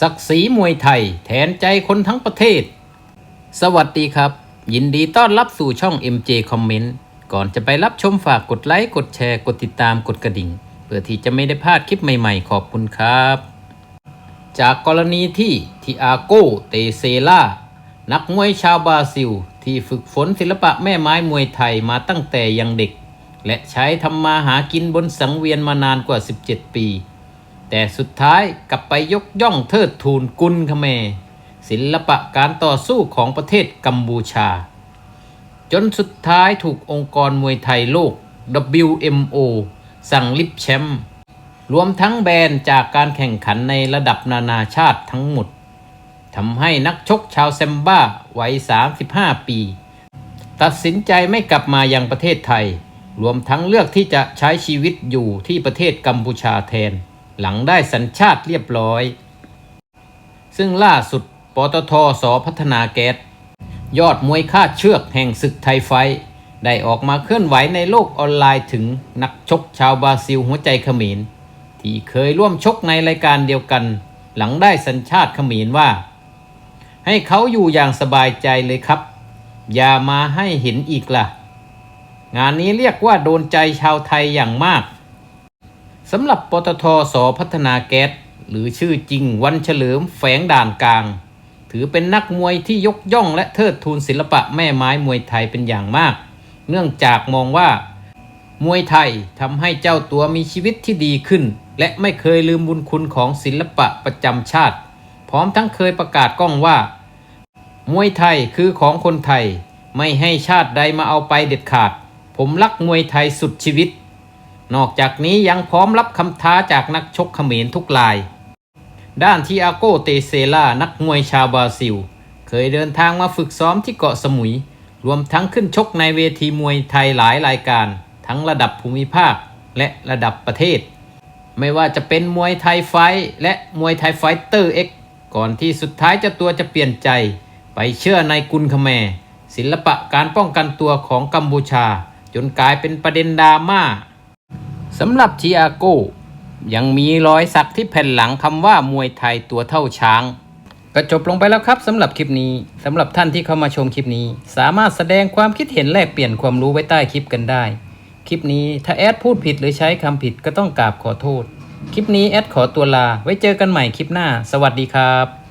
ศักดิ์ศรีมวยไทยแทนใจคนทั้งประเทศ สวัสดีครับ ยินดีต้อนรับสู่ช่อง MJ Comment ก่อนจะไปรับชมฝากกดไลค์ กดแชร์ กดติดตาม กดกระดิ่ง เพื่อที่จะไม่ได้พลาดคลิปใหม่ๆ ขอบคุณครับ จากกรณีที่ทิอาโกเตเซล่า นักมวยชาวบราซิล ที่ฝึกฝนศิลปะแม่ไม้มวยไทยมาตั้งแต่ยังเด็ก และใช้ทำมาหากินบนสังเวียนมานานกว่า 17 ปี แต่สุดท้ายกลับไปยกย่องเทิดทูนกุลคเมรศิลปะการต่อสู้ของประเทศกัมพูชา จนสุดท้ายถูกองค์กรมวยไทยโลก WMO สั่งลิบแชมป์รวมทั้งแบนจากการแข่งขันในระดับนานาชาติทั้งหมดทำให้นักชกชาวแซมบ้าวัย 35 ปี ตัดสินใจไม่กลับมายังประเทศไทย รวมทั้งเลือกที่จะใช้ชีวิตอยู่ที่ประเทศกัมพูชาแทน หลังได้สัญชาติเรียบร้อย ซึ่งล่าสุดปตทสพัฒนาแก๊สยอดมวยคาเชือกแห่งศึกไทยไฟ ได้ออกมาเคลื่อนไหวในโลกออนไลน์ถึงนักชกชาวบราซิลหัวใจเขมร ที่เคยร่วมชกในรายการเดียวกัน หลังได้สัญชาติเขมรว่า ให้เขาอยู่อย่างสบายใจเลยครับ อย่ามาให้เห็นอีกล่ะ งานนี้เรียกว่าโดนใจชาวไทยอย่างมาก สำหรับปตทสพัฒนาแก๊สหรือชื่อจริงวันเฉลิมแฝงด่านกลาง ถือเป็นนักมวยที่ยกย่องและเทิดทูนศิลปะแม่ไม้มวยไทยเป็นอย่างมาก เนื่องจากมองว่ามวยไทยทำให้เจ้าตัวมีชีวิตที่ดีขึ้น และไม่เคยลืมบุญคุณของศิลปะประจำชาติ พร้อมทั้งเคยประกาศกล้องว่า มวยไทยคือของคนไทย ไม่ให้ชาติใดมาเอาไปเด็ดขาด ผมรักมวยไทยสุดชีวิต นอกจากนี้ยังพร้อมรับคำท้าจากนักชกเขมรทุกราย ด้านทิอาโกเตเซล่านักมวยชาวบราซิล เคยเดินทางมาฝึกซ้อมที่เกาะสมุย รวมทั้งขึ้นชกในเวทีมวยไทยหลายรายการ ทั้งระดับภูมิภาคและระดับประเทศ ไม่ว่าจะเป็นมวยไทยไฟท์และมวยไทยไฟเตอร์เอ็กก่อนที่สุดท้ายเจ้าตัวจะเปลี่ยนใจ ไปเชื่อในกุลคแมรศิลปะการป้องกันตัวของกัมพูชา จนกลายเป็นประเด็นดราม่า สำหรับทิอาโก้ยังมีรอยสักที่แผ่นหลังคำว่ามวยไทยตัวเท่าช้าง ก็จบลงไปแล้วครับสำหรับคลิปนี้สำหรับท่านที่เข้ามาชมคลิปนี้ สามารถแสดงความคิดเห็นแลกเปลี่ยนความรู้ไว้ใต้คลิปกันได้ คลิปนี้ถ้าแอดพูดผิดหรือใช้คำผิดก็ต้องกราบขอโทษ คลิปนี้แอดขอตัวลาไว้เจอกันใหม่คลิปหน้า สวัสดีครับ